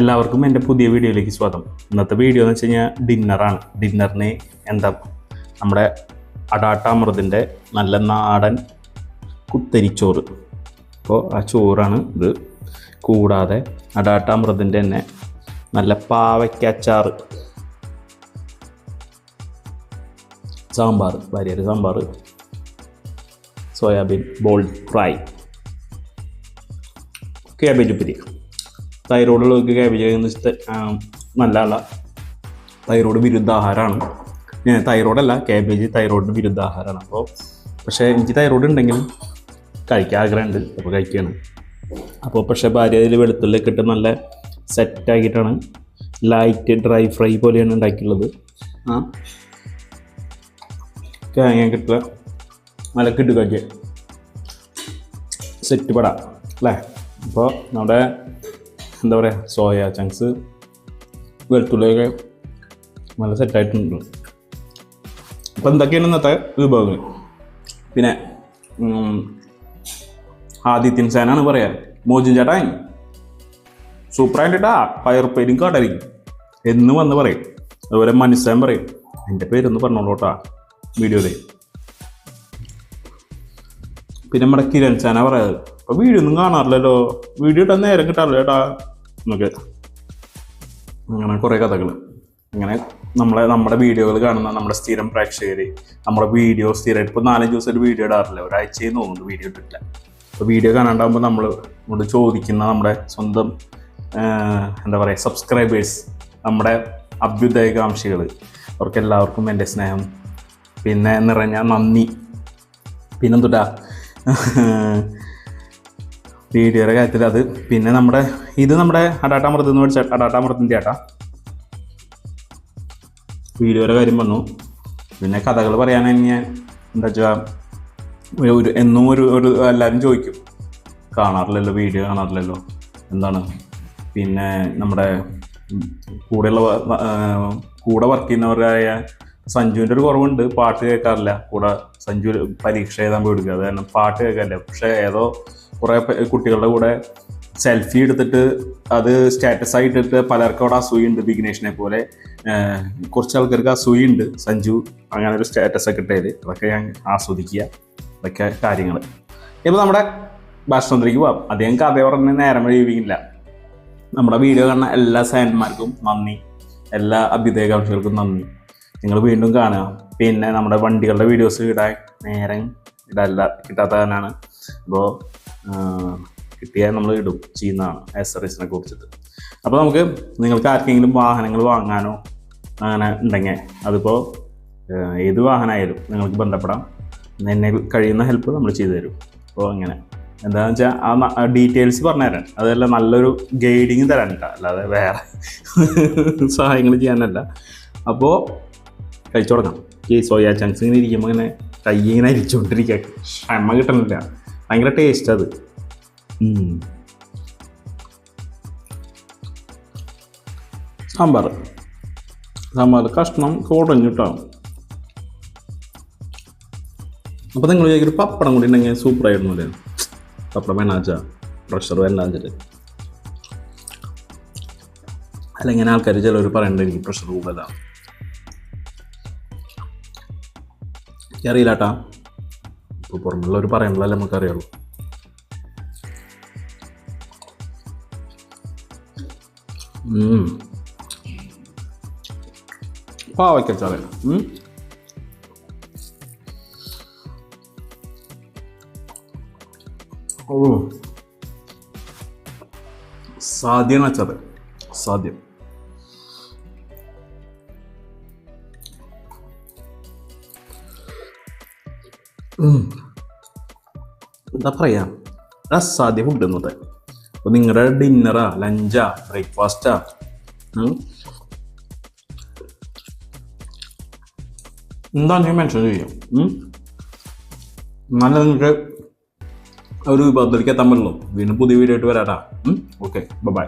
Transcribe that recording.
എല്ലാവർക്കും എന്റെ പുതിയ വീഡിയോയിലേക്ക് സ്വാഗതം. ഇന്നത്തെ വീഡിയോ എന്ന് വെച്ച് കഴിഞ്ഞാൽ ഡിന്നറാണ് ഡിന്നറിന് എന്താ നമ്മുടെ അടാട്ടാമൃതിന്റെ നല്ല നാടൻ കുത്തരിച്ചോറ്. അപ്പോൾ ആ ചോറാണ് ഇത്. കൂടാതെ അടാട്ടാമൃതിന്റെ തന്നെ നല്ല പാവയ്ക്കച്ചാർ സാമ്പാർ ഭാര്യയുടെ sambar. Soya bean bold fry cabbage ഉപ്പരി. തൈറോയിഡുള്ളവർക്ക് കാബേജ് എന്ന് വെച്ചിട്ട് നല്ലതല്ല തൈറോയ്ഡ് വിരുദ്ധ ആഹാരമാണ്. ഞാൻ തൈറോയ്ഡല്ല ക്യാബേജ് തൈറോയിഡിന് വിരുദ്ധാഹാരമാണ് അപ്പോൾ പക്ഷേ എനിക്ക് തൈറോയ്ഡ് ഉണ്ടെങ്കിലും കഴിക്കാൻ ആഗ്രഹമുണ്ട്. അപ്പോൾ കഴിക്കുകയാണ് അപ്പോൾ പക്ഷേ ഭാര്യ അതിൽ വെളുത്തുള്ളിയൊക്കെ ഇട്ട് നല്ല സെറ്റാക്കിയിട്ടാണ് ലൈറ്റ് ഡ്രൈ ഫ്രൈ പോലെയാണ് ഉണ്ടാക്കിയുള്ളത് ആ തേങ്ങ കിട്ടുക. മലക്കിട്ട് കഴിക്കുക സെറ്റ് പട അല്ലേ? അപ്പോൾ നമ്മുടെ എന്താ പറയുക സോയ ചങ്ക്സ് വെളുത്തുള്ളിയൊക്കെ നല്ല സെറ്റായിട്ടുണ്ട് അപ്പം എന്തൊക്കെയാണ് ഇന്നത്തെ വിഭവങ്ങൾ? പിന്നെ ആദിത്യൻ സേനാണ് പറയാൻ മോജിൻ ചേട്ടാ സൂപ്പറായിട്ടാ പയർപ്പേരും കാട്ടായിരിക്കും എന്ന് വന്ന് പറയും. അതുപോലെ മനുഷ്യൻ പറയും. എന്റെ പേരൊന്ന് പറഞ്ഞോളൂട്ടാ വീഡിയോയിൽ പിന്നെ നമ്മുടെ കിരൺ സേന പറയാറ് അപ്പോൾ വീഡിയോ ഒന്നും കാണാറില്ലല്ലോ. വീഡിയോ ഇട്ടാൽ നേരം കിട്ടാറില്ല ചേട്ടാ എന്നൊക്കെ അങ്ങനെ കുറേ കഥകൾ അങ്ങനെ നമ്മളെ നമ്മുടെ വീഡിയോകൾ കാണുന്ന നമ്മുടെ സ്ഥിരം പ്രേക്ഷകർ നമ്മുടെ വീഡിയോ സ്ഥിരമായിട്ട് ഇപ്പോൾ നാലഞ്ച് ദിവസം ഒരു വീഡിയോ ഇടാറില്ല. ഒരാഴ്ചയിൽ തോന്നുന്നു വീഡിയോ ഇട്ടിട്ടില്ല. അപ്പോൾ വീഡിയോ കാണാണ്ടാകുമ്പോൾ നമ്മൾ നമ്മളോട് ചോദിക്കുന്ന നമ്മുടെ സ്വന്തം എന്താ പറയുക സബ്സ്ക്രൈബേഴ്സ് നമ്മുടെ അഭ്യുദയകാംക്ഷികൾ അവർക്ക് എല്ലാവർക്കും എന്റെ സ്നേഹം. പിന്നെ നിറഞ്ഞ നന്ദി. പിന്നെന്തുട്ടാ? വീഡിയോയുടെ കാര്യത്തിൽ അത് പിന്നെ നമ്മുടെ ഇത് നമ്മുടെ അടാട്ടാമൃത്ത് എന്ന് പഠിച്ച അടാട്ടാമൃത്തിന്റെ ആട്ടാ. വീഡിയോയുടെ കാര്യം പറഞ്ഞു. പിന്നെ കഥകൾ പറയാനായി ഞാൻ എന്താ വെച്ചാൽ ഒരു എന്നും ഒരു ഒരു എല്ലാവരും ചോദിക്കും. കാണാറില്ലല്ലോ വീഡിയോ കാണാറില്ലല്ലോ എന്താണ്? പിന്നെ നമ്മുടെ കൂടെയുള്ള കൂടെ വർക്ക് ചെയ്യുന്നവരായ സഞ്ജുവിന്റെ ഒരു കുറവുണ്ട് പാട്ട് കേൾക്കാറില്ല. കൂടെ സഞ്ജു പരീക്ഷ എഴുതാൻ പോയി എടുക്കുക. അത് കാരണം പാട്ട് കേൾക്കാറില്ല. പക്ഷേ ഏതോ കുറേ കുട്ടികളുടെ കൂടെ സെൽഫി എടുത്തിട്ട് അത് സ്റ്റാറ്റസ് ആയിട്ടിട്ട് പലർക്കും അവിടെ അസൂയുണ്ട് ബിഗ്നേഷിനെ പോലെ. കുറച്ച് ആൾക്കാർക്ക് അസൂയുണ്ട്. സഞ്ജു അങ്ങനെ ഒരു സ്റ്റാറ്റസ് ഒക്കെ ഇട്ടത് അതൊക്കെ ഞാൻ ആസ്വദിക്കുക. അതൊക്കെ കാര്യങ്ങൾ ഇപ്പോൾ നമ്മുടെ ഭക്ഷണത്തിലേക്ക് പോവാം. അദ്ദേഹം കഥ പറഞ്ഞ് നേരം കഴിയുകയില്ല നമ്മുടെ വീഡിയോ കാണുന്ന എല്ലാ സാൻമാർക്കും നന്ദി. എല്ലാ അഭ്യുദയകാംക്ഷികൾക്കും നന്ദി. നിങ്ങൾ വീണ്ടും കാണുക. പിന്നെ നമ്മുടെ വണ്ടികളുടെ വീഡിയോസ് ഇടാൻ നേരം ഇടല്ല. കിട്ടാത്തതിനാണ് അപ്പോൾ കിട്ടിയാൽ നമ്മൾ ഇടും ചെയ്യുന്നതാണ് ആക്സറീസിനെ കുറിച്ചിട്ട്. അപ്പോൾ നമുക്ക് നിങ്ങൾക്ക് ആർക്കെങ്കിലും വാഹനങ്ങൾ വാങ്ങാനോ അങ്ങനെ ഉണ്ടെങ്കിൽ അതിപ്പോൾ ഏത് വാഹനമായാലും നിങ്ങൾക്ക് ബന്ധപ്പെടാം. എന്നെ കഴിയുന്ന ഹെൽപ്പ് നമ്മൾ ചെയ്തു തരും. അപ്പോൾ അങ്ങനെ എന്താണെന്ന് വെച്ചാൽ ആ ഡീറ്റെയിൽസ് പറഞ്ഞു പറഞ്ഞുതരാൻ അതല്ല നല്ലൊരു ഗൈഡിങ് തരാൻ അല്ലാതെ വേറെ സഹായങ്ങൾ ചെയ്യാനല്ല. അപ്പോൾ കഴിച്ചു തുടങ്ങാം. ഈ സോയാ ചങ്ക്സ് ഇങ്ങനെ ഇരിക്കുമ്പോൾ ഇങ്ങനെ കൈ ഇങ്ങനെ അരിച്ചുകൊണ്ടിരിക്കുക. ക്ഷമ കിട്ടണില്ല. ഭയങ്കര ടേസ്റ്റ് അത്. സാമ്പാർ. സാമ്പാർ കഷ്ണം കുടഞ്ഞിട്ടാവും അപ്പോൾ നിങ്ങൾ ഒരു പപ്പടം കൂടി ഉണ്ടെങ്കിൽ സൂപ്പറായിരുന്നു അല്ലേ? പപ്പടം വേണ്ടാച്ച പ്രഷർ വേണ്ടാച്ചിട്ട് അല്ല ഇങ്ങനെ ആൾക്കാർ ചിലവർ പറയണ്ട എനിക്ക് പ്രഷർ കൂടുതലാണ് അറിയില്ല ഇപ്പോൾ പുറമുള്ളവർ പറയണല്ലേ നമുക്കറിയുള്ളൂ. പാവയ്ക്കച്ചാറ്. ഓ സാധ്യമാണ് അച്ചാറ് സാധ്യം ഉം. എന്താ പറയാ? അസാധ്യ ഫുഡ് എന്നത് അപ്പോൾ നിങ്ങളുടെ ഡിന്നറാ ലഞ്ചാ ബ്രേക്ക്ഫാസ്റ്റാ എന്താ ഞാൻ മെൻഷൻ ചെയ്യാം? നല്ല നിങ്ങൾക്ക് ഒരു വിഭവത്തിലേക്ക് എത്താൻ പറ്റുള്ളൂ. വീണ്ടും പുതിയ വീഡിയോ ആയിട്ട് വരാട്ടാ. Okay bye